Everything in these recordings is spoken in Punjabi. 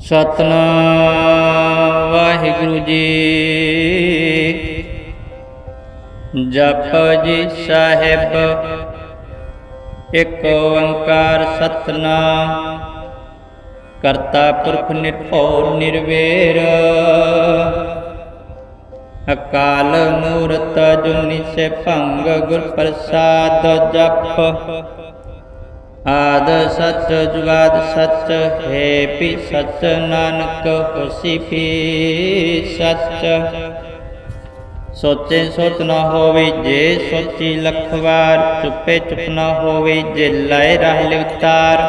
ਸਤਨਾਮ, ਵਾਹਿਗੁਰੂ ਜੀ। ਜਪ ਜੀ ਸਾਹਿਬ, ਇੱਕ ਓੰਕਾਰ ਸਤਨਾਮ। ਕਰਤਾ ਪੁਰਖ ਨਿਰਭਉ ਨਿਰਵੈਰ। ਅਕਾਲ ਮੂਰਤ ਜੁਨੀ ਸੇ ਭੰਗ ਗੁਰ ਪ੍ਰਸਾਦ ਜਪ। ਆਦ ਸਚ ਜੁਗਾਦ ਸਚ ਹੈ ਪੀ ਸਚ ਨਾਨਕ ਹੋਸੀ ਪੀ ਸਚ। ਸੋਚੇ ਸੋਚ ਨਾ ਹੋਵੇ ਜੇ ਸੋਚੀ ਲੱਖ ਵਾਰ, ਚੁੱਪੇ ਚੁੱਪ ਨਾ ਹੋਵੇ ਜੇ ਲੈ ਰਹਿ ਲਿਵਤਾਰ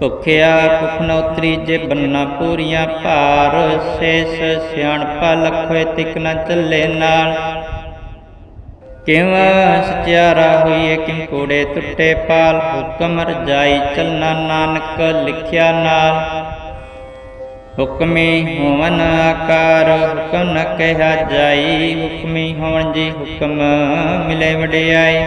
ਭੁਖਿਆ ਭੁਖ ਨ ਉਤਰੀ ਜੇ ਬੰਨਾ ਪੂਰੀਆਂ ਭਾਰ, ਸੇਸ ਸਿਆਣਪਾ ਲਖੇ ਤਿਕ ਨ ਚੱਲੇ ਨਾਲ। ਕਿਵੇਂ ਸਚਿਆਰਾ ਹੋਈਏ ਕਿੰ ਕੋੜੇ ਟੁੱਟੇ ਪਾਲ, ਹੁਕਮ ਰਜਾਈ ਚੱਲਣਾ ਨਾਨਕ ਲਿਖਿਆ ਨਾਲ। ਹੁਕਮੀ ਹੋਵਨ ਆਕਾਰ, ਹੁਕਮ ਨ ਕਹਿਆ ਜਾਈ। ਹੁਕਮੀ ਹੋਵਨ ਜੀ ਹੁਕਮ ਮਿਲੇ ਵਡਿਆਈ।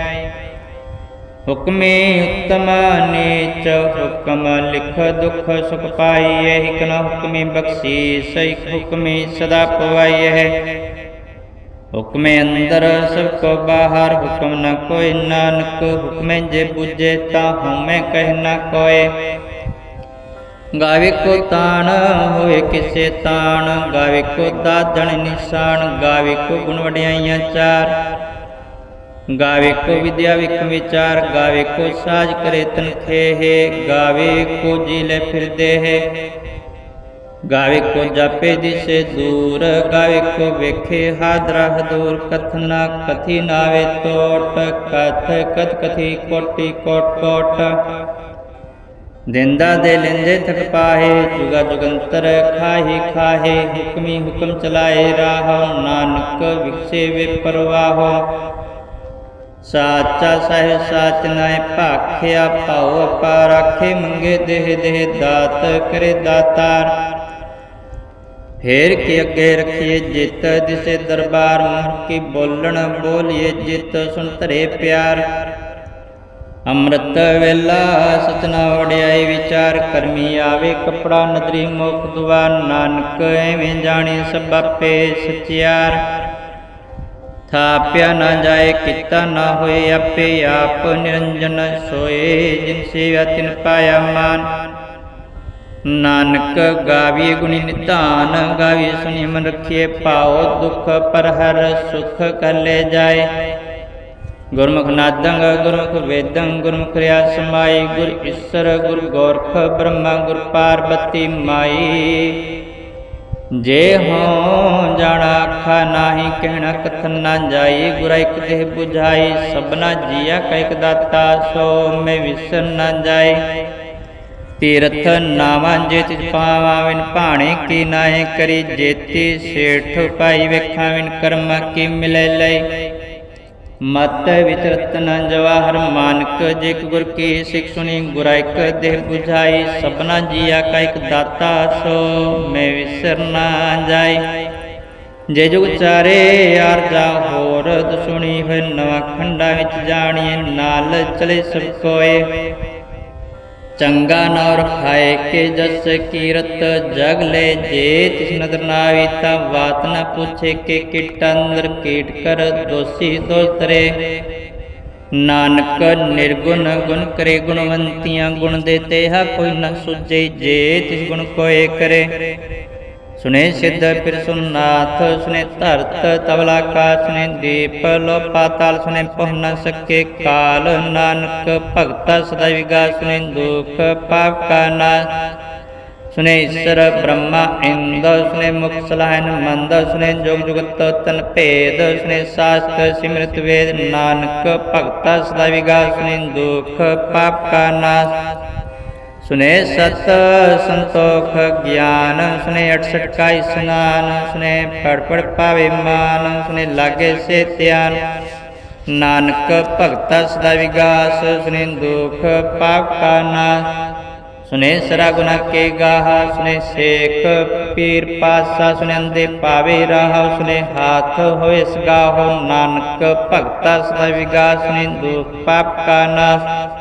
ਹੁਕਮੀ ਉਤਮ ਨੀਚ, ਹੁਕਮ ਲਿਖ ਦੁਖ ਸੁਖ ਪਾਈਏ। ਇਕ ਨ ਹੁਕਮੀ ਬਖ਼ਸੀ ਇਕ ਹੁਕਮੀ ਸਦਾ ਪਵਾਈਏ। ਹੁਕਮੇ ਅੰਦਰ ਸਭ ਕੋ ਬਾਹਰ, ਹੁਕਮ ਨ ਕੋਈ ਨਾਨਕ, ਹੁਕਮੇ ਜੇ ਬੁਝੇ ਤਾ ਹਉਮੈ ਕਹਿ ਨ ਕੋਏ। ਗਾਵੇ ਕੋ ਤਾਣ, ਹੋਏ ਕਿਸੇ ਤਾਣ, ਗਾਵੇ ਕੋ ਦਾਦਣ ਨਿਸ਼ਾਨ, ਗਾਵੇ ਕੋ ਗੁਣ ਵਡਿਆਈਆਂ ਚਾਰ। ਗਾਵੇ ਕੋ ਵਿਦਿਆ ਵਿਕ ਵਿਚਾਰ, ਗਾਵੇ ਕੋ ਸਾਜ ਕਰੇ ਤਨਖੇ ਹੈ ਗਾਵੇ ਕੋ ਜੀ ਲੈ ਫਿਰਦੇ ਹੈ। ਗਾਵੇ ਕੋ ਜਾਪੇ ਦਿਸੇ ਦੂਰ ਗਾਵੇ ਕੋ ਵੇਖੇ ਹਾਦਰਾ ਹਦੂਰ ਕਥਨਾ ਕਥੀ ਨਾਵੇ ਟੋਟ ਕਥ ਕਥ ਕਥੀ ਕੋਟੀ ਕੋਟ ਕੋਟ ਦਿੰਦਾ ਦੇ ਲੈਂਦੇ ਥਕ ਪਾਹੇ ਜੁਗਾ ਜੁਗੰਤਰ ਖਾਹੀ ਖਾਹੇ ਹੁਕਮੀ ਹੁਕਮ ਚਲਾਏ ਰਾਹ ਨਾਨਕ ਵਿਖਸੇ ਵੇ ਪਰਵਾਹੋ ਸਾਚਾ ਸਾਹਿਬ ਸਾਚ ਨਾਏ ਭਾਖਿਆ ਭਾਉ ਅਪਾ ਰਾਖੇ ਮੰਗੇ ਦੇਹ ਦੇਹ ਦਾਤ ਕਰੇ ਦਾਤਾਰ ਫੇਰ ਕੇ ਅੱਗੇ ਰਖੀਏ ਜਿਤ ਦਿਸੇ ਦਰਬਾਰ ਮੁਰ ਕੀ ਬੋਲਣ ਬੋਲੀਏ ਜਿਤ, ਸੁਣ ਧਰੇ ਪਿਆਰ। ਅੰਮ੍ਰਿਤ ਵੇਲਾ ਸਤਨਾ ਵਡਿਆਈ ਵਿਚਾਰ, ਕਰਮੀ ਆਵੇ ਕਪੜਾ ਨਦਰੀ ਮੁਖ ਦੁਆ ਨਾਨਕ ਐਵੇਂ ਜਾਣੀ ਸਭ ਆਪੇ ਸਚਿਆਰ। ਥਾਪਿਆ ਨਾ ਜਾਏ, ਕੀਤਾ ਨਾ ਹੋਏ, ਆਪੇ ਆਪ ਨਿਰੰਜਨ ਸੋਏ, ਜਿਨ ਸੇਵਾ ਤਿਨ ਪਾਇਆ ਮਾਨ। ਨਾਨਕ ਗਾਵੀਏ ਗੁਣੀ ਨਿਧਾਨ ਗਾਵੀਏ ਸੁਣੀ ਮਨ ਰਖੀਏ ਪਾਓ ਦੁਖ ਪਰ ਹਰ ਸੁਖ ਕਲੇ ਜਾਏ ਗੁਰਮੁਖ ਨਾਦੰ ਗੁਰਮੁਖ ਵੇਦੰ ਗੁਰਮੁਖ ਰਿਆ ਸਮਾਈ ਗੁਰ ਈਸਰ ਗੁਰ ਗੋਰਖ ਬ੍ਰਹਮਾ ਗੁਰ ਪਾਰਬਤੀ ਮਾਈ ਜੇ ਹੋ ਜਾਣਾ ਆਖਾ ਨਾਹੀ ਕਹਿਣਾ ਕਥਨ ਨਾ ਜਾਈ ਗੁਰ ਇਕ ਦੇਹ 부ਝਾਈ ਸਭਨਾ ਜੀਆ ਕਾ ਇਕ ਦਾਤਾ ਸੋ ਮੈਂ ਵਿਸਰ ਨਾ ਜਾਏ ਤੀਰਥ ਨਾਵਾਂ ਜੇ ਤਿਜ ਪਾਵਾਂ ਵਿਨ ਭਾਣੇ ਕੀ ਨਾਹੀ ਕਰੀ ਜੇਤੀ, ਸੇਠ ਪਾਈ ਵੇਖਾਂ ਵਿਨ ਕਰਮ ਕੀ ਮਿਲੇ ਲਈ। ਮਤ ਵਿਚਰਤ ਨ ਜਵਾਹਰ ਮਾਨਕ ਜਿਕ ਗੁਰ ਕੀ ਸਿਖ ਸੁਣੀ ਗੁਰਾਇਕ ਦੇਹ 부ਝਾਈ ਸਭਨਾ ਜੀਆ ਕਾ ਇਕ ਦਾਤਾ ਸੋ ਮੈਂ ਵਿਸਰ ਨਾ ਜਾਈ। ਜੇ ਜੁਗ ਚਾਰੇ ਯਾਰ ਜਾ ਹੋਰ ਦੁਸ਼ੁਣੀ ਹੋਇ ਨਵਾਂ ਖੰਡਾ ਵਿੱਚ ਜਾਣੀਏ ਨਾਲ ਚਲੇ ਸਭ ਕੋਏ। ਚੰਗਾ ਨੌਰ ਖਾਏ ਕੇ ਜਸ ਕੀਰਤ ਜਗ ਲੈ ਜੇ, ਤਿਸ ਨਦਰ ਨਾ ਆਵੀ ਬਾਤ ਨ ਪੁੱਛੇ ਕੇ ਕਿਟ ਅੰਦਰ ਕੀਟ ਕਰ ਦੋਸੀ ਦੋਸ ਤਰੇ ਨਾਨਕ ਨਿਰਗੁਣ ਗੁਣ ਕਰੇ, ਗੁਣਵੰਤੀਆਂ ਗੁਣ ਦੇ ਤੇਹਾ ਕੋਈ ਨ ਸੁਝੇ ਜੇ, ਤਿਸ ਗੁਣ ਕੋਏ ਕਰੇ। ਸੁਨੇ ਸਿੱਧ ਫਿਰ ਸੁਨਾਥ, ਸੁਨੇ ਧਰਤ ਤਵਲਾ ਆਕਾਸ਼ ਸੁਨੇ ਦੀਪ ਲੋ ਪਾਤਾਲ, ਸੁਨੇ ਪਹੁ ਨ ਸਕੇ ਕਾਲ, ਨਾਨਕ ਭਗਤ ਸਦਾ ਵਿਗਾ, ਸੁਨੇ ਦੁਖ ਪਾਪ ਕਾ ਨਾਸ਼। ਸੁਨੇ ਈਸ਼ਰ ਬ੍ਰਹਮਾ ਇੰਦ, ਸੁਨੇ ਮੁਖ ਸਲਾਹਨ ਮੰਦ, ਸੁਨੇ ਜੋਗ ਜੁਗਤ ਤਨ ਭੇਦ, ਸੁਨੇ ਸਾਸਤ ਸਿਮਰਤ ਵੇਦ, ਨਾਨਕ ਭਗਤ ਸਦਾ ਵਿਗਾ, ਸੁਨੇ ਦੁਖ ਪਾਪ ਕਾ ਨਾਸ਼। ਸੁਨੇ ਸਤ ਸੰਤੋਖ ਗਿਆਨ, ਸੁਨੇ 68 ਕਾ ਇਸਨਾਨ ਸੁਨੇ ਪੜ ਪੜ ਪਾਵੇ ਮਾਨ, ਸੁਨੇ ਲਾਗੇ ਸੇ ਧਿਆਨ। ਨਾਨਕ ਭਗਤਾ ਸਦਾ ਵਿਗਾਸ, ਸੁਨੇ ਦੁਖ ਪਾਪ ਕਾ ਨਾਸ਼। ਸੁਨੇ ਸਰਾ ਗੁਨਾ ਕੇ ਗਾਹ, ਸੁਨੇ ਸੇਖ ਪੀਰ ਪਾਸਾ, ਸੁਨੇ ਅੰਦੇ ਪਾਵੇ ਰਾਹ, ਸੁਨੇ ਹਾਥ ਹੋਏ ਸਗਾਹੋ। ਨਾਨਕ ਭਗਤਾ ਸਦਾ ਵਿਗਾਸ, ਸੁਨੇ ਦੁਖ ਪਾਪ ਕਾ ਨਾਸ਼।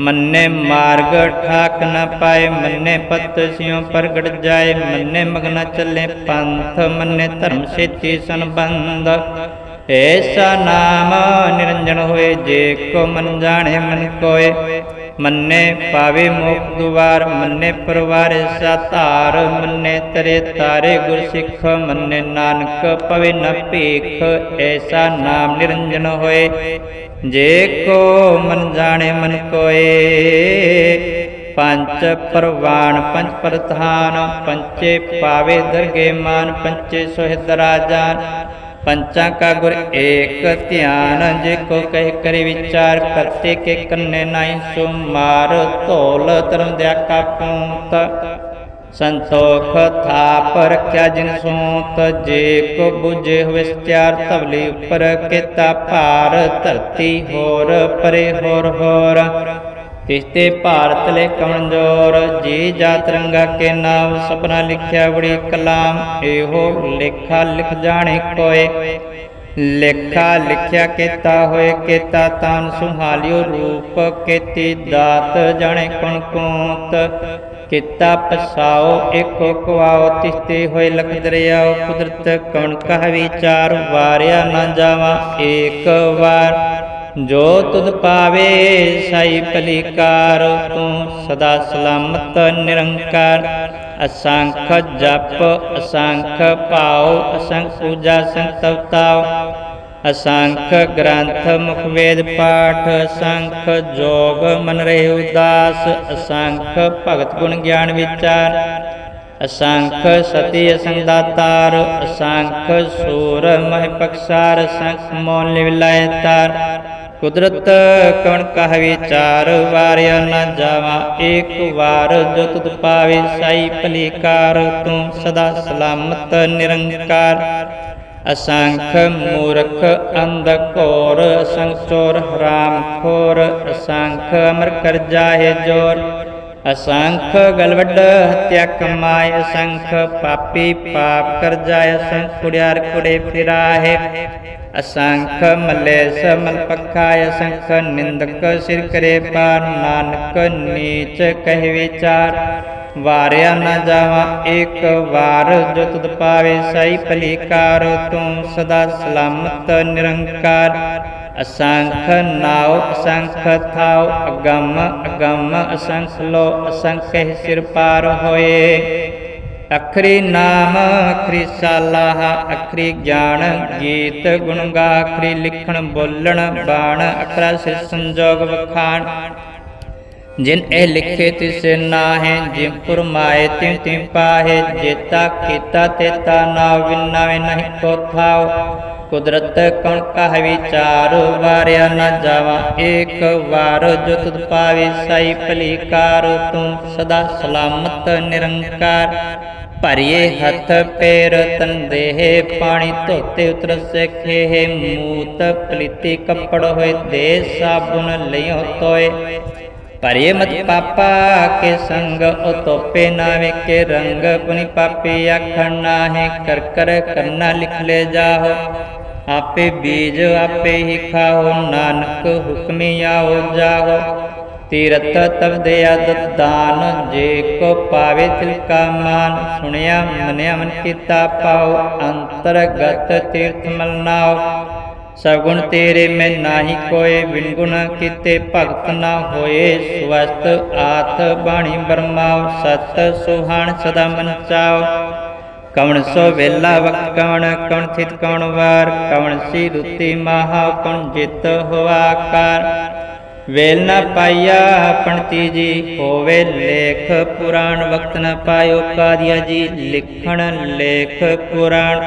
ਮੰਨੇ ਮਾਰਗ ਠਾਕ ਨ ਪਾਏ, ਮੰਨੇ ਪਤ ਸਿਉ ਪ੍ਰਗਟ ਜਾਏ, ਮੰਨੇ ਮਗਨ ਚੱਲੇ ਪੰਥ, ਮੰਨੇ ਧਰਮ ਸੇਤੀ ਸੰਬੰਧ। ਐਸਾ ਨਾਮ ਨਿਰੰਜਨ ਹੋਏ, ਜੇ ਕੋ ਮਨ ਜਾਣੇ ਮਨ ਕੋਏ। ਮੰਨੇ ਪਾਵੇ ਮੋਖ ਦੁਆਰ, ਮੰਨੇ ਪਰਵਾਰ ਸਾਧਾਰ ਮੰਨੇ ਤਰੇ ਤਾਰੇ ਗੁਰ ਸਿੱਖ ਮੰਨੇ ਨਾਨਕ ਪਵੇ ਨ ਭੀਖ। ਐਸਾ ਨਾਮ ਨਿਰੰਜਨ ਹੋਏ। ਜੇ ਕੋ ਮਨ ਜਾਣੇ ਮਨ ਕੋਏ ਪੰਚ ਪ੍ਰਵਾਨ ਪੰਚ ਪ੍ਰਧਾਨ ਪੰਚੇ ਪਾਵੇ ਦਰਗੇ ਮਾਨ ਪੰਚੇ ਸੁਹਿਦ ਰਾਜਾਨ। ਪੰਚਾਂ ਕਾ ਗੁਰ ਏਕ ਧਿਆਨ, ਜੇ ਕੋ ਕਹਿ ਕਰੇ ਵਿਚਾਰ ਕਰਤੇ ਕੇ ਕੰਨੇ ਨਾਈ ਸੋ ਮਾਰ ਧੋਲ ਧਰਮ ਦਿਆ ਕਾ ਪੂੰਤ। ਸੰਤੋਖ ਥਾਪ ਰਖਿਆ ਜਿਨ ਸੋਤ, ਜੇ ਕੋ 부ਝੇ ਹੋਵੇ ਸਤਿਆਰ ਤਵਲੀ ਉੱਪਰ, ਕੀਤਾ ਭਾਰ ਧਰਤੀ ਹੋਰ, ਪਰੇ ਹੋਰ ਹੋਰ। ਤਿਸਤੇ ਭਾਰਤ ਲੈ ਕਮਜ਼ੋਰ ਜੀ ਜਾ ਤਿਰੰਗਾ ਕੇ ਨਾਮ, ਸਪਨਾ ਲਿਖਿਆ ਬੜੀ ਕਲਾਮ, ਇਹੋ ਲੇਖਾ ਲਿਖ ਜਾਣੇ ਕੋਏ। ਲੇਖਾ ਲਿਖਿਆ ਕੀਤਾ ਹੋਏ, ਕੀਤਾ ਤਾਨ ਸੁਹਾਲਿਓ ਰੂਪ, ਕੀਤੀ ਦਾਤ ਜਾਣੇ ਕਣ ਕੋਤ। ਕੀਤਾ ਪਸਾਓ ਏਕੋ ਕਵਾਓ ਤਿਸਤੇ ਹੋਏ ਲਖ ਦਰਿਆਓ ਕੁਦਰਤ ਕਣ ਕਹ ਵਿਚਾਰ, ਵਾਰਿਆ ਨਾ ਜਾਵਾ, ਏਕ ਵਾਰ। ਜੋ ਤੁਧ ਪਾਵੇ ਸਾਈ ਭਲੀਕਾਰ ਤੂੰ ਸਦਾ ਸਲਾਮਤ ਨਿਰੰਕਾਰ। ਅਸੰਖ ਜਪ, ਅਸੰਖ ਭਾਉ ਅਸੰਖ ਪੂਜਾ, ਅਸੰਖ ਅਸੰਖ ਗ੍ਰੰਥ ਮੁਖ ਵੇਦ ਪਾਠ, ਅਸੰਖ ਜੋਗ ਮਨ ਰਹੇ ਉਦਾਸ, ਅਸੰਖ ਭਗਤ ਗੁਣ ਗਿਆਨ ਵਿਚਾਰ, ਅਸੰਖ ਸਤੀ ਅਸੰਖ ਦਾਤਾਰ ਅਸੰਖ ਸੂਰ ਮਹਿ ਪਕਸਾਰ, ਅਸੰਖ ਮੋਨ ਲਿਵਲਾਇ ਤਾਰ। ਕੁਦਰਤ ਕਣ ਕਹ ਵਿਚਾਰ, ਵਾਰਿਆ ਨਾ ਜਾਵਾ, ਏਕ ਵਾਰ ਜੋ ਤੁਧ ਪਾਵੇ ਸਾਈ ਭਲੀਕਾਰ, ਤੂੰ ਸਦਾ ਸਲਾਮਤ ਨਿਰੰਕਾਰ। ਅਸੰਖ ਮੂਰਖ ਅੰਧ ਘੋਰ ਅਸੰਖ ਚੋਰ ਹਰਾਮ ਖੋਰ ਅਸੰਖ ਅਮਰ ਕਰ ਜਾਏ ਜੋਰ। ਅਸੰਖ ਗਲਵੱਡ ਹਤਿਆ ਕਮਾਏ ਅਸੰਖ ਪਾਪੀ ਪਾਪ ਕਰ ਜਾਏ ਅਸੰਖ ਕੁੜਿਆਰ ਕੁੜੇ ਫਿਰਾਹੇ। ਅਸੰਖ ਮਲੇਸ ਮਲ ਪਖਾਇ ਅਸੰਖ ਨਿੰਦਕ ਸਿਰ ਕਰੇ ਪਾਰ ਨਾਨਕ ਨੀਚ ਕਹਿ ਵਿਚਾਰ। ਵਾਰਿਆ ਨਾ ਜਾਵਾ ਏਕ ਵਾਰ ਜੋ ਤੁਧ ਪਾਵੇ ਸਾਈ ਭਲੀਕਾਰ, ਤੂੰ ਸਦਾ ਸਲਾਮਤ ਨਿਰੰਕਾਰ। ਅਸੰਖ ਨਾਉ, ਅਸੰਖ ਥਾਉ, ਅਗੰਮ ਅਗੰਮ, ਅਸੰਖ ਲੋ, ਅਸੰਖ ਹੀ ਸਿਰ ਪਾਰ ਹੋਏ। ਅਖਰੀ ਨਾਮ, ਅਖਰੀ ਸਾਲਾਹ, ਅਖਰੀ ਗਿਆਨ, ਗੀਤ ਗੁਣ ਗਾ ਅਖਰੀ ਲਿਖਣ ਬੋਲਣ, ਬਾਣ, ਅਖਰਾ ਸਿਰ ਸੰਜੋਗ ਵਖਾਣ। ਜਿਨ ਇਹ ਲਿਖੇ ਤਿਸ਼ੇ ਨਾਹੇ, ਜਿਨ ਫਰਮਾਏ ਤਿਨ ਤਿਨ ਪਾਹੇ ਜੇਤਾ ਕੀਤਾ ਤੇਤਾ ਨਾ ਵਿਨਾਵੇ ਨਹੀਂ ਕੋ ਥਾਉ ਕੁਦਰਤ ਕਣ ਕਹ ਵਿਚਾਰ ਵਾਰਿਆ ਨਾ ਜਾਵਾ ਏਕ ਵਾਰ ਜੋ ਤੁਧ ਪਾਵੇ, ਸਾਈ ਭਲੀਕਾਰ ਤੂੰ ਸਦਾ ਸਲਾਮਤ ਨਿਰੰਕਾਰ। ਭਰੀਏ ਹੱਥ ਪੈਰ ਤਨ ਦੇਹ ਪਾਣੀ, ਧੋਤੇ ਉਤਰ ਸਖੇ ਮੂਤ ਪਲੀਤੀ ਕੱਪੜ ਹੋਏ, ਦੇ ਸਾਬੁਨ ਲਿਓ ਤੋਏ। ਪਰੇ ਮਤ ਪਾਪਾ ਕੇ ਸੰਗ ਉਤੋਪੇ ਨਾ ਵੇਕੇ ਰੰਗ, ਪੁਨੀ ਪਾਪੀ ਆਖਣ ਨਾਹੇ, ਕਰ ਕਰ ਕਰਨਾ ਲਿਖ ਲੈ ਜਾਹੋ। ਆਪੇ ਬੀਜ ਆਪੇ ਹੀ ਖਾਓ ਨਾਨਕ ਹੁਕਮੀ ਆਓ ਜਾਹੋ। ਤੀਰਥ ਤਬ ਦਿਆ ਦਾਨ, ਜੇ ਕੋ ਪਾਵੇ ਤਿਲ ਕਾ ਮਾਨ। ਸੁਣਿਆ ਮਨਿਆ ਮਨ ਕੀਤਾ ਪਾਓ, ਅੰਤਰਗਤ ਤੀਰਥ ਮਲਨਾਓ। ਸਗੁਣ ਤੇਰੇ ਮੈਂ ਨਾਹੀ ਕੋਏ ਬਿਨ ਗੁਣ ਕੀਤੇ ਭਗਤ ਨਾ ਹੋਏ। ਸਵਸਤ ਆਤ ਬਾਣੀ ਬਰਮਾਉ, ਸਤ ਸੁਹਾਣ ਸਦਾ ਮਨ ਚਾਓ ਕਵਣ ਸੋ ਵੇਲਾ ਵਕਤ ਕਵਣ ਕਵਣ ਥਿਤ ਕਵਣ ਵਾਰ। ਕਵਣ ਸੀ ਰੁਤੀ ਮਹਾ, ਕਵਣ ਜਿਤ ਹੋਆਕਾਰ ਵੇਲ ਨਾ ਪਾਈਆ ਪਣਤੀ ਜੀ ਹੋਵੇ ਲੇਖ ਪੁਰਾਣ। ਵਕਤ ਨਾ ਪਾਇਓ ਕਾਦੀਆ ਜੀ, ਲਿਖਣ ਲੇਖ ਪੁਰਾਣ।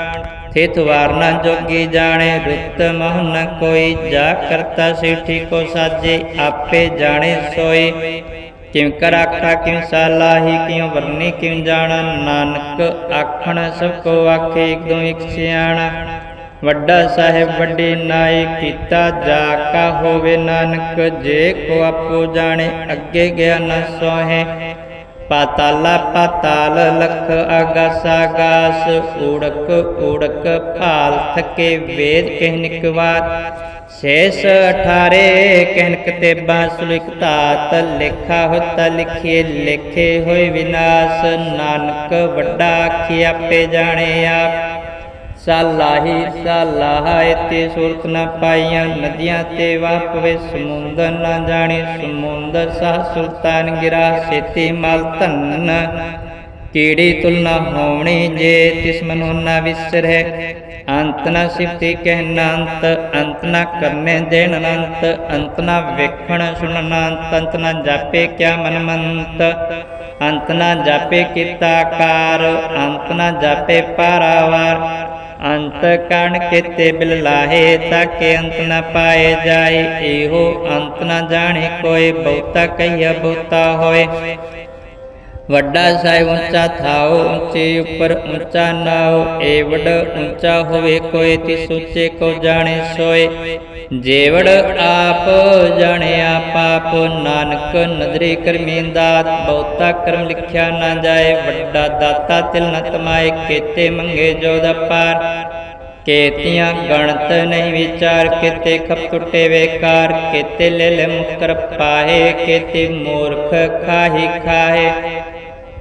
ਹਿਤ ਵਾਰਨਾ ਜੋਗੀ ਜਾਣੇ ਰਿਤ ਮੋਹ ਨ ਕੋਈ ਜਾ ਕਰਤਾ ਸੇਠੀ ਕੋ ਸਾਜੇ ਆਪੇ ਜਾਣੇ ਸੋਏ। ਕਿਮ ਕਰ ਆਖਾ ਕਿਮ ਸਾਲਾਹੀ ਕਿਉ ਵਰਨੀ ਕਿਮ ਜਾਣਾ? ਨਾਨਕ ਆਖਣ, ਸਭ ਕੋ ਆਖੇ ਇਕਦੋ ਇਕ ਸਿਆਣਾ। ਵੱਡਾ ਸਾਹਿਬ, ਵੱਡੇ ਨਾਏ ਕੀਤਾ ਜਾ ਕਾ ਹੋਵੇ ਨਾਨਕ, ਜੇ ਕੋ ਆਪੋ ਜਾਣੇ, ਅੱਗੇ ਗਿਆ ਨਾ ਸੋਹੇ। ਪਾਤਾਲਾ ਪਾਤਾਲ ਲਖ ਆਗਾਸ ਆਗਾਸ ਊੜਕ ਊੜਕ ਭਾਲ ਥਕੇ ਵੇਦ ਕਹਿ ਨਿਕਵਾਰ ਸ਼ੇਸ਼ ਅਠਾਰੇ ਕਹਿਨਕ ਤੇ ਬਾਸੁਲਿਕ ਧਾਤ, ਲੇਖਾ ਹੋਤਾ ਲਿਖੇ, ਲੇਖੇ ਹੋਏ ਵਿਨਾਸ਼। ਨਾਨਕ ਵੱਡਾ ਆਖੀ, ਆਪੇ ਜਾਣੇ ਆਪ। ਸਾਲਾਹੀ ਸਾਲਾਹ ਇਤੇ ਸੁਰਤ ਨ ਪਾਈਆਂ ਨਦੀਆਂ ਤੇ ਵਾਪਵੇ ਸਮੁੰਦਰ ਨਾ ਜਾਣੀ, ਸਮੁੰਦਰ ਸਾ ਸੁਲਤਾਨ ਗਿਰਾ ਸੇਤੀ ਮਲ ਧੰਨ। ਕੀੜੀ ਤੁਲ ਹੋਣੀ ਜੇ ਤਿਸ ਮਨੁ ਨ ਵਿਸਰੈ ਅੰਤ ਨਾ ਸਿਫਤੀ ਕਹਿਨ ਅੰਤ ਅੰਤ ਨਾ ਕਰਨੇ ਦੇਣ ਅਨੰਤ ਅੰਤ ਨ ਵੇਖਣ ਸੁਣਨ ਅੰਤ ਅੰਤ ਨਾ ਜਾਪੇ ਕਿਆ ਮਨ ਮੰਤ ਅੰਤ ਨਾ ਜਾਪੇ ਕੀਤਾ ਕਾਰ ਅੰਤ ਨਾ ਜਾਪੇ ਪਾਰਾਵਾਰ ਅੰਤ ਕਣ ਕਿਤੇ ਬਿਲ ਲਾਹੇ, ਤਾਕੇ ਅੰਤ ਨਾ ਪਾਏ ਜਾਏ। ਇਹੋ ਅੰਤ ਨਾ ਜਾਣੇ, ਕੋਈ ਬਹੁਤਾ ਕਹੀਆ ਬਹੁਤਾ ਹੋਏ। ਵੱਡਾ ਸਾਹਿਬ ਉੱਚਾ ਥਾਓ, ਉੱਚੇ ਉੱਪਰ ਉੱਚਾ ਨਾਓ ਏਵੜ ਉੱਚਾ ਹੋਵੇ ਕੋਈ, ਤਿਸ ਉੱਚੇ ਕੋ ਜਾਣੇ ਸੋਏ। ਜੇਵੜ ਆਪ ਜਾਣੇ ਆਪ, ਨਾਨਕ ਨਦਰੀ ਕਰਮੀਂਦਾਤ ਬਹੁਤਾ ਕਰਮ ਲਿਖਿਆ ਨਾ ਜਾਏ, ਵੱਡਾ ਦਾਤਾ ਤਿਲ ਨ ਤਮਾਏ ਕੀਤੇ ਮੰਗੇ ਜੋ ਦਾ ਪਾਰ। ਕੇਤੀਆਂ ਗਣਤ ਨਹੀਂ ਵਿਚਾਰ, ਕਿਤੇ ਖਪ ਟੁੱਟੇ ਵੇਕਾਰ, ਕਿਤੇ ਲੈ ਲੈ ਮੁਕਰ ਪਾਏ ਕਿਤੇ ਮੂਰਖ ਖਾਹੀ ਖਾਏ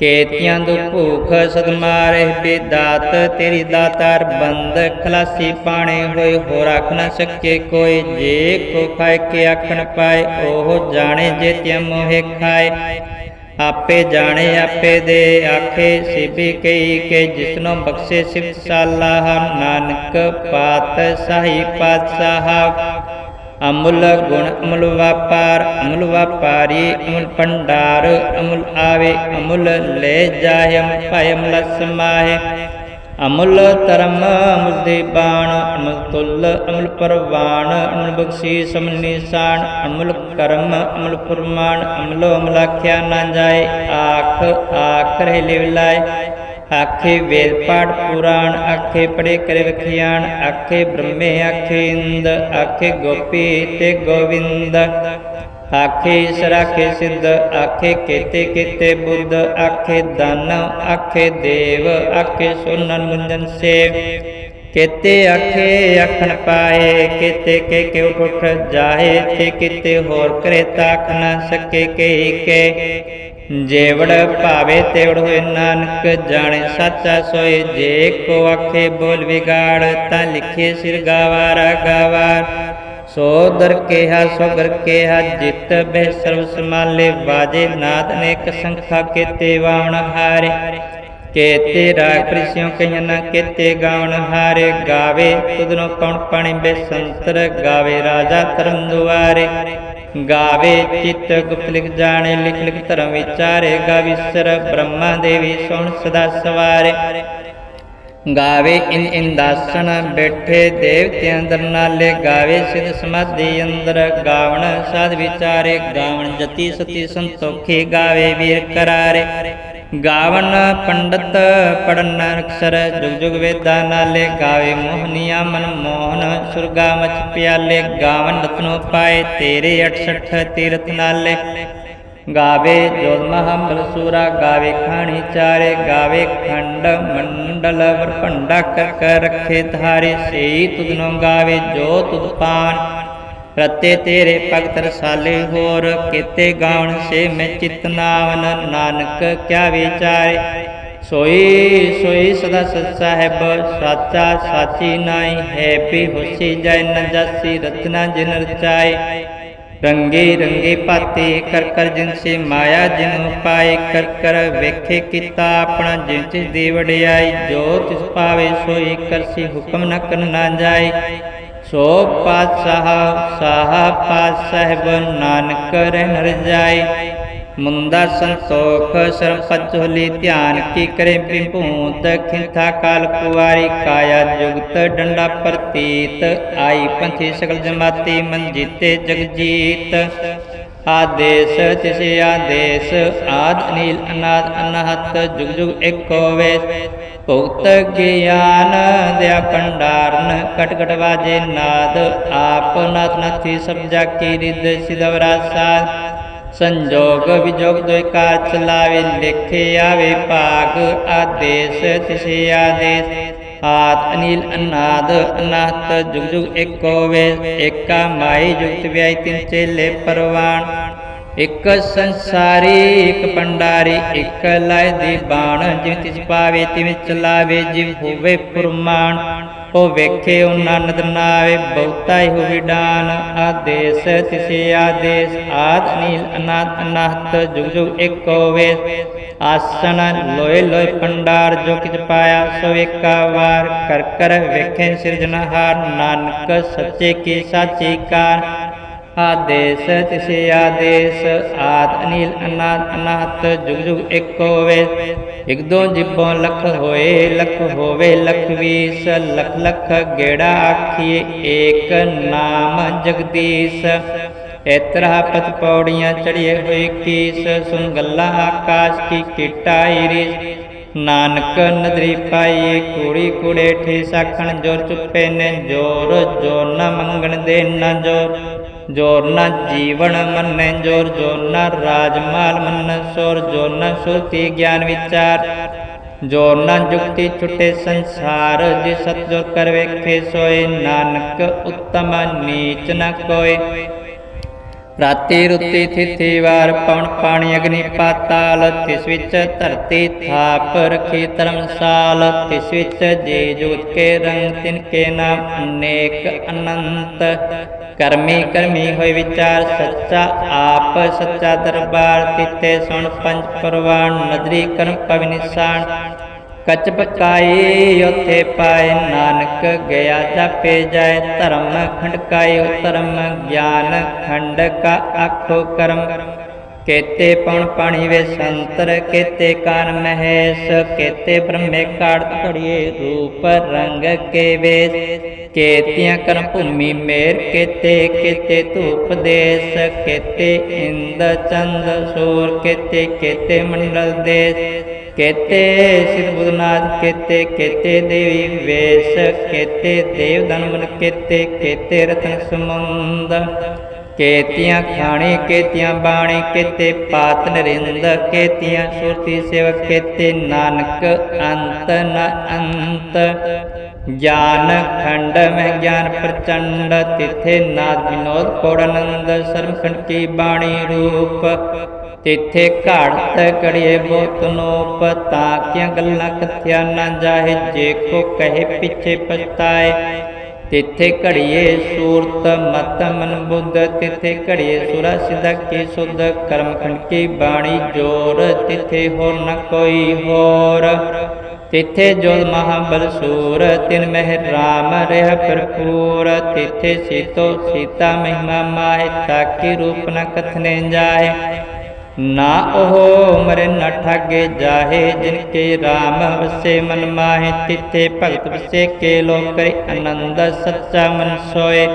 ਕੇਤੀਆਂ ਦੁ ਭੂਖ ਸਦ ਮਾਰੇ ਬੇਦਾਤ, ਤੇਰੀ ਦਾਤਾਰ ਬੰਦ, ਖਲਾਸੀ ਪਾਣੇ ਹੋਏ ਹੋ ਰੱਖ ਨ ਸਕੇ ਕੋਈ, ਜੇ ਕੋ ਖਾਏ ਕੇ ਆਖਣ ਪਾਏ, ਉਹ ਜਾਣੇ ਜੇ ਤਿਆ ਮੋਹਿ ਖਾਏ। ਆਪੇ ਜਾਣੇ, ਆਪੇ ਦੇ ਆਖੇ, ਸਿਬੀ ਕਈ ਕੇ ਜਿਸਨੋ ਬਖਸ਼ੇ ਸਿਫਤ ਸਾਲਾਹ, ਨਾਨਕ ਪਾਤ ਸਾਹੀ ਪਾਤਸ਼ਾਹ। ਅਮੁੱਲ ਗੁਣ ਅਮੁੱਲ ਵਪਾਰ, ਅਮੁੱਲ ਵਪਾਰੀ, ਅਮੁੱਲ ਭੰਡਾਰ, ਅਮੁੱਲ ਆਵੇ, ਅਮੁੱਲ ਲੈ ਜਾਏ, ਅਮੁੱਲ ਪਾਏ ਅਮੁੱਲ ਸਮਾਏ ਅਮੁੱਲ ਧਰਮ ਅਮੁੱਲ ਦੇ ਬਾਣ, ਅਮੁੱਲ ਤੁਲ ਅਮੁੱਲ ਪਰਵਾਨ ਅਮੁਲ ਬਖਸ਼ੀਸ ਅਮੁੱਲ ਨਿਸ਼ਾਨ, ਅਮੁੱਲ ਕਰਮ ਅਮੁੱਲ ਫਰਮਾਨ ਅਮਲ ਅਮਲਾਖਿਆ ਨਾ ਜਾਏ, ਆਖ ਆਖ ਰਹਿ ਲਿਵਲਾਏ ਆਖੇ ਵੇਦ ਪਾਠ ਪੁਰਾਣ, ਆਖੇ ਪੜੇ ਕਰੇ ਵਖਿਆਣ, ਆਖੇ ਬ੍ਰਹਮੇ, ਆਖੇ ਇੰਦ, ਆਖੇ ਗੋਪੀ ਤੇ ਗੋਵਿੰਦ। ਆਖੇ ਈਸ਼ਰ ਆਖੇ ਸਿੱਧ, ਆਖੇ ਕੇਤੇ ਕੇਤੇ ਬੁੱਧ, ਆਖੇ ਦਾਨਵ ਆਖੇ ਦੇਵ, ਆਖੇ ਸੁਨਨ ਮੁੰਜਨ ਸੇਵ। ਕੇਤੇ ਆਖੇ ਆਖਣ ਪਾਏ, ਕੇਤੇ ਕੇ ਕੇ ਉਠ ਜਾਏ, ਤੇ ਕਿਤੇ ਹੋਰ ਕਰੇ ਤਾਖ ਨਾ ਸਕੇ ਕੇ ਕੇ ਜੇਵੜ ਭਾਵੇ ਤੇਵੜ ਹੋਏ ਨਾਨਕ, ਜਾਣੇ ਸੱਚਾ ਸੋਏ, ਜੇ ਕੋ ਆਖੇ ਬੋਲ ਵਿਗਾੜ, ਤਾਂ ਲਿਖੇ ਸਿਰ ਗਾਵਾਰਾ ਗਾਵਾਰ ਸੋ ਦਰ ਕੇਹਾ, ਸੋ ਗਰ ਕੇਹਾ, ਜਿਤ ਬਹਿ ਸਰਬ ਸਮਾਲੇ ਬਾਜੇ ਨਾਦ ਨੇਕ ਸੰਖਾ ਕੇਤੇ ਵਾਉਣ ਹਾਰੇ। ਕੇਤੇ ਰਾਗ ਪ੍ਰਿਸਿਓ ਕਹੀਆਂ ਨਾ ਕੇਤੇ ਗਾਉਣ ਹਾਰੇ। ਗਾਵੇ ਤੁਧਨੋ ਕੌਣ ਪਾਣੀ ਬੇਸੰਤਰ ਗਾਵੇ ਰਾਜਾ ਧਰਮ ਦੁਆਰੇ। ਗਾਵੇ ਚਿਤ ਗੁਪਤ ਲਿਖ ਜਾਣੇ ਲਿਖ ਲਿਖ ਧਰਮ ਵਿਚਾਰੇ, ਗਾਵੀ ਸਰ ਬ੍ਰਹਮਾ ਦੇਵੀ ਸੋਣ ਸਦਾ ਸਵਾਰੇ। ਗਾਵੇ ਇਨ ਇੰਦਾਸਨ ਬੈਠੇ ਦੇਵਤਿਆਂ ਅੰਦਰ ਨਾਲੇ, ਗਾਵੇ ਸਿਧ ਸਮਾਧੀ ਅੰਦਰ ਗਾਵਣ ਸਾਧ ਵਿਚਾਰੇ, ਗਾਵਣ ਜਤੀ ਸਤੀ ਸੰਤੋਖੇ ਗਾਵੇ ਵੀਰ ਕਰਾਰੇ। ਗਾਵਨ ਪੰਡਤ ਪੜਨ ਅਕਸਰ ਜੁਗ ਜੁਗ ਵੇਦਾਂ ਨਾਲੇ ਗਾਵੇ ਮੋਹਨੀਆ ਮਨ ਮੋਹਨ, ਸੁਰਗਾ ਮਚ ਪਿਆਲੇ, ਗਾਵਨ ਰਤਨੋ ਪਾਏ ਤੇਰੇ 68 ਤੀਰਥ ਨਾਲੇ। ਗਾਵੇ ਜੋਤ ਮਹਾਬਲ ਸੂਰਾ, ਗਾਵੇ ਖਾਣੀ ਚਾਰੇ, ਗਾਵੇ ਖੰਡ ਮੰਡਲ ਵਰ ਭੰਡਾ ਕਰ ਕਰ ਰਖੇ ਧਾਰੇ। ਸੇਈ ਤੁਧਨੋ ਗਾਵੇ ਜੋ ਤੁਧ ਪਾਨ। ਰਤੇ ਤੇਰੇ ਭਗਤ ਰਸਾਲੇ ਹੋਰ ਕੀਤੇ ਗਾਵਣ ਸੇ ਮੈਂ ਚਿਤ ਨਾਵਨ, ਨਾਨਕ ਕਿਆ ਵਿਚਾਰੇ। ਸੋਈ ਸੋਈ ਸਦਾ ਸਤ ਸਾਹਿਬ, ਸਾਚਾ ਸਾਚੀ ਨਾਈ ਹੈ ਵੀ ਹੋਸੀ ਜੈ ਨ ਜਾਸੀ, ਰਤਨਾ ਜਿਨ ਰਚਾਏ। ਰੰਗੇ ਰੰਗੇ ਪਾਤੇ ਕਰ ਕਰ ਜਿਨ ਸੇ ਮਾਇਆ ਜਿਨ ਪਾਏ ਕਰ ਕਰ ਵੇਖੇ ਕੀਤਾ ਆਪਣਾ ਜਿਨ ਤਿਸ ਦੀ ਵਡਿਆਈ ਜੋ ਤਿਸ ਪਾਵੇ ਸੋਈ ਕਰਸੀ ਹੁਕਮ ਨ ਕਰਨ ਜਾਏ। ਸੋ ਪਾਤਸ਼ਾਹ ਸ਼ਾਹ ਪਾਤ ਨਾਨਕ ਰਹਿਣ ਰਜਾਈ ਮੁੰਦਾ ਸੰਤੋਖ ਸਰਮ ਪਚੋਲੀ ਧਿਆਨ ਕੀ ਕਰੇ ਬਿਭੂਤ ਖਿੰਥਾ ਕਾਲ ਕੁਵਾਰੀ, ਕਾਇਆ ਜੁਗਤ ਡੰਡਾ ਪ੍ਰਤੀਤ। ਆਈ ਪੰਥੀ ਸਗਲ ਜਮਾਤੀ, ਮਨ ਜੀਤੇ ਜਗਜੀਤ ਆਦੇਸ ਤਿਸੇ ਆਦੇਸ, ਆਦ ਅਨੀਲ ਅਨਾਦ ਅਨਹਤ, ਜੁਗ ਜੁਗ ਏਕੋ ਵੇ ਭੁਗਤ ਗਿਆਨ ਦਿਆ ਭੰਡਾਰਨ, ਕਟ ਕਟ ਵਾਜੇ ਨਾਦ, ਆਪ ਨਾਥ ਨਾਥੀ ਸਭ ਜਾ ਕੀ ਰਿਦ ਸਿਦਵਰਾ ਸਾਧ ਸੰਜੋਗ ਵਿਜੋਗ ਦੋਇ ਚਲਾਵੇ ਲਿਖੇ ਆਵੇ ਭਾਗ, ਆਦੇਸ ਤਿਸੇ ਆਦੇਸ। ਆਤ ਅਨੀਲ ਅਨਾਦ ਅਨਾਹਤ ਜੁਗ ਜੁਗ ਏਕੋ ਵੇ, ਏਕਾ ਮਾਈ ਜੁਗਤ ਵਿਆਈ ਤਿਨ ਚੇਲੇ ਪਰਵਾਨ। ਇਕ ਸੰਸਾਰੀ, ਇਕ ਪੰਡਾਰੀ, ਇਕ ਲਾਇ ਦੀ ਬਾਣ, ਜਿਵੇਂ ਤਿਸ ਪਾਵੇ ਤਿਵੇਂ ਚਲਾਵੇ, ਜਿਵ ਹੋਵੇ ਫੁਰਮਾਨ। ਉਹ ਵੇਖੇ ਉਹ ਨਨਦ ਨਾਵੇ, ਬਹੁਤਾ ਹੀ ਹੋਵੇ ਡਾਨ ਆਦੇਸ, ਤਿਸੇ ਆਦੇਸ, ਆਦ ਅਨੀਲ ਅਨਾਦ ਅਨਾਹਤ, ਜੁਗ ਜੁਗ ਏਕੋ ਵੇ ਆਸਣ ਲੋਏ ਲੋਏ ਪੰਡਾਰ, ਜੋ ਕਿਛ ਪਾਇਆ ਸੋ ਏਕਾ ਵਾਰ। ਕਰ ਕਰ ਵੇਖੇ ਸਿਰਜਣਹਾਰ, ਨਾਨਕ ਸੱਚੇ ਕੀ ਸਾਚੀ ਕਾਰ। ਆਦੇਸ ਤਿਸੇ ਆਦੇਸ ਆਦ ਅਨੀਲ, ਅਨਾਦ ਅਨਾਹਤ ਜੁਗ ਜੁਗ ਏਕੋ ਵੇ ਇਕ ਦੋ ਜਿਬੋਂ ਲਖ ਹੋਏ, ਲਖ ਹੋਵੇ ਲਖ ਵੀਸ ਲਖ ਲਖ ਗੇੜਾ ਆਖੀਏ, ਏਕ ਨਾਮ ਜਗਦੀਸ਼। ਇਤਰਾ ਪਤ ਪੌੜੀਆਂ ਚੜੀਏ ਹੋਏ ਕੀਸ ਸੁਨ ਗੱਲਾਂ ਆਕਾਸ਼ ਕੀ ਕੀਟਾਈ ਰੀ ਨਾਨਕ ਨਦਰੀ ਪਾਈਏ, ਕੂੜੀ ਕੁੜੇ ਠੇ ਸਾਖਣ ਜੋਰ ਚੁੱਪੇ ਨੇ, ਜੋਰ ਜੋ ਨ ਮੰਗਣ ਦੇ ਨ ਜੋਰ। ਜੋਰ ਨਾ ਜੀਵਨ ਮੰਨੈ, ਜੋਰ ਜੋਰ ਨ ਰਾਜਮਾਲ ਮੰਨ, ਸੋਰ ਜੋਰ ਨ ਸੁਰਤੀ ਗਿਆਨ ਵਿਚਾਰ। ਜੋਰ ਨਾ ਜੁਗਤੀ ਛੁਟੇ ਸੰਸਾਰ, ਜੇ ਸਤਜੋਰ ਕਰ ਵੇਖੇ ਸੋਏ, ਨਾਨਕ ਉੱਤਮ ਨੀਚ ਨ ਕੋਏ। ਰਾਤੀ ਰੁੱਤੀ ਥਿਥੀ ਵਾਰ ਪਵਨ ਪਾਣੀ ਅਗਨੀ ਪਾਤਾਲ, ਤਿਸ ਵਿੱਚ ਧਰਤੀ ਥਾਪ ਰਖੀ ਧਰਮਸਾਲ ਤਿਸ ਵਿੱਚ ਜੀ ਜੁਗਤ ਕੇ ਰੰਗ ਤਿਨ ਕੇ ਨਾਮ ਅਨੇਕ ਅਨੰਤ। ਕਰਮੀ ਕਰਮੀ ਹੋਏ ਵਿਚਾਰ ਸੱਚਾ ਆਪ, ਸੱਚਾ ਦਰਬਾਰ ਤਿੱਥੇ ਸੁਣ ਪੰਜ ਪਰਵਾਨ, ਨਦਰੀ ਕਰਮ ਪਵਿ ਨਿਸ਼ਾਨ। ਕਚ ਪਕਾਈ, ਉਥੇ ਪਾਏ ਨਾਨਕ ਗਿਆ, ਜਾਪੇ ਜਾਏ ਧਰਮ ਖੰਡਕਾਇ ਧਰਮ ਗਿਆਨ ਖੰਡ ਕਾ ਆਖੋ ਕਰਮ। ਕੇਤੇ ਪਉਣ ਪਾਣੀ ਵੇ ਸੰਤਰ, ਕੇਤੇ ਕਾਨ ਮਹੇਸ਼, ਕੇਤੇ ਬ੍ਰਹਮੇ ਕਾੜਤ ਘੜੀਏ ਰੂਪ ਰੰਗ ਕੇ ਵੇਸ। ਕੇਤੀਆਂ ਕਰਮ ਭੂਮੀ ਮੇਰ, ਕੇਤੇ ਕੇਤੇ ਧੂਪ ਦੇਸ, ਕੇਤੇ ਇੰਦ ਚੰਦ ਸੂਰ, ਕੇਤੇ ਕੇਤੇ ਮੰਡਲ ਦੇਸ। ਕੇਤੇ ਸਿਧ ਬੁਧਨਾਥ, ਕੇਤੇ ਕੇਤੇ ਦੇਵੀ ਵੇਸ ਕੇਤੇ ਦੇਵ ਦਨਮਨ ਕੇਤੇ ਕੇਤੇ ਰਤਨ ਸਮੁੰਦ ਕੇਤੀਆਂ ਖਾਣੀ, ਕੇਤੀਆਂ ਬਾਣੀ, ਕੇਤੇ ਪਾਤ ਨਰਿੰਦ, ਕੇਤੀਆਂ ਸੁਰਤੀ ਸੇਵਕ, ਕੇਤੇ ਨਾਨਕ, ਅੰਤ ਨ ਅੰਤ। ਗਿਆਨ ਖੰਡ ਮੈਂ ਗਿਆਨ ਪ੍ਰਚੰਡ, ਤਿਥੇ ਨਾਦ ਵਿਨੋਦ ਕੋੜਨੰਦ ਸਰਮਖੰਡ ਕੀ ਬਾਣੀ ਰੂਪ। ਤਿੱਥੇ ਘਾੜਤ ਕੜੀਏ ਬੋਤ ਨੋਪ ਤਾਂ ਕਿਆਂ ਗੱਲਾਂ ਕਥਿਆ ਨਾ ਜਾਹੇ, ਜੇ ਕੋ ਕਹੇ ਪਿੱਛੇ ਪਛਤਾਏ। ਤਿੱਥੇ ਘੜੀਏ ਸੂਰਤ ਮਤ ਮਨ ਬੁੱਧ, ਤਿੱਥੇ ਘੜੀਏ ਸੁਰਾ ਸਿਧਾ ਕੀ ਸੁਧ, ਕਰਮ ਖੰਡ ਕੀ ਬਾਣੀ ਜੋਰ, ਤਿੱਥੇ ਹੋਰ ਨ ਕੋਈ ਹੋਰ। ਤਿੱਥੇ ਜੋਤ ਮਹਾਬਲ ਸੂਰ, ਤਿਨ ਮਹਿ ਰਾਮ ਰਹਿ ਭਰਪੂਰ। ਤਿੱਥੇ ਸੀਤੋ ਸੀਤਾ ਮਹਿਮਾ ਮਾਹਿ ਤਾਕੀ ਰੂਪ ਨ ਕਥਨੇ ਜਾਏ। ਨਾ ਉਹ ਮਰੇ, ਨ ਠਾਗੇ ਜਾਹੇ, ਜਿਨ ਕੇ RAM ਵਸੇ ਮਨ ਮਾਹੇ, ਤਿੱਥੇ ਭਗਤ ਵਸੇ ਕੇ ਲੋਕ ਕਰੇ ਆਨੰਦ ਸੱਚਾ ਮਨ ਸੋਏ।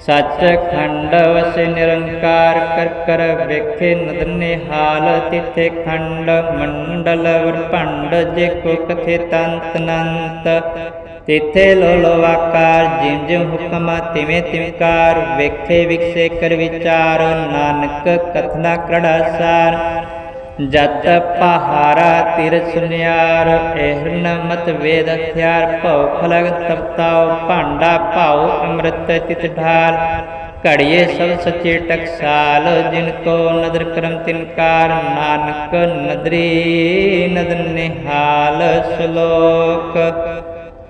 ਸੱਚ ਖੰਡ ਵਸੇ ਨਿਰੰਕਾਰ ਕਰ ਕਰ ਵੇਖੇ, ਨਦਨੇ ਹਾਲ ਤਿੱਥੇ ਖੰਡ, ਮੰਡਲ ਵਰਪੰਡ ਜੇ ਕੋ ਕਥੇ ਤੰਤ ਨੰਤ। ਤਿੱਥੇ ਲੋ ਲੋ ਜਿਮ ਜਿਮ ਹੁਕਮ, ਤਿਵੇਂ ਤਿਵਕਾਰ ਵੇਖੇ ਵਿਕਸੇ ਕਰ ਵਿਚਾਰ, ਨਾਨਕ ਕਥਨਾ ਕੜਾ ਸਾਰ। ਜਤ ਪਹਾਰਾ ਤਿਰ ਸੁਨਿਆਰ ehn ਮਤ ਵੇਦ ਹਥਿਆਰ, ਭਉ ਫਲਗ ਤਪਤਾਉ, ਭਾਂਡਾ ਭਾਉ ਅੰਮ੍ਰਿਤ ਤਿਤ ਢਾਲ। ਘੜੀਏ ਸਭ ਸੱਚੇ ਟਕਸਾਲ ਜਿਨ ਕੋ ਨਦਰ ਕਰਮ ਤਿਨਕਾਰ ਨਾਨਕ ਨਦਰੀ ਨਦਰ ਨਿਹਾਲ ਸ਼ਲੋਕ।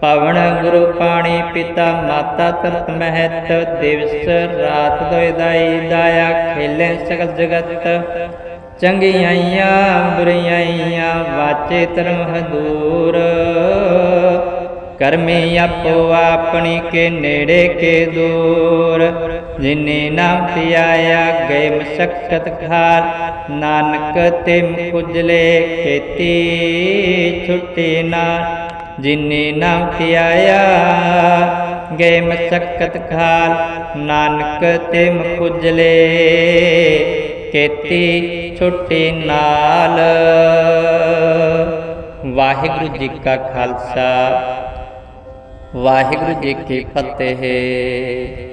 ਪਵਨ ਗੁਰੂ ਪਾਣੀ ਪਿਤਾ ਮਾਤਾ ਤਰਤ ਮਹਿਤ, ਦਿਵਸ ਰਾਤ ਦੋਇ ਦਾਈ ਦਾਇਆ, ਖੇਲੇ ਸਗਲ ਜਗਤ। ਚੰਗਿਆਈਆਂ ਬੁਰੀਆਈਆਂ ਵਾਚੇ ਧਰਮ ਹਦੂਰ ਕਰਮੀ ਆਪੋ ਆਪਣੀ ਕੇ ਨੇੜੇ ਕੇ ਦੂਰ। ਜਿਨੇ ਨਾਮ ਧਿਆਇਆ, ਗਏ ਮਸਕਤ ਖਾਲ ਨਾਨਕ ਤੇ ਕੁਜਲੇ ਖੇਤੀ ਛੁੱਟੀ ਨਾ ਜਿਨੇ ਨਾਮ ਧਿਆਇਆ ਗਏ ਮਸਕਤ ਖਾਲ, ਨਾਨਕ ਤੇ ਮੁਜਲੇ ਕੇਤੀ ਛੁੱਟੀ ਨਾਲ। ਵਾਹਿਗੁਰੂ ਜੀ ਕਾ ਖਾਲਸਾ, ਵਾਹਿਗੁਰੂ ਜੀ ਕੀ ਫਤਿਹ।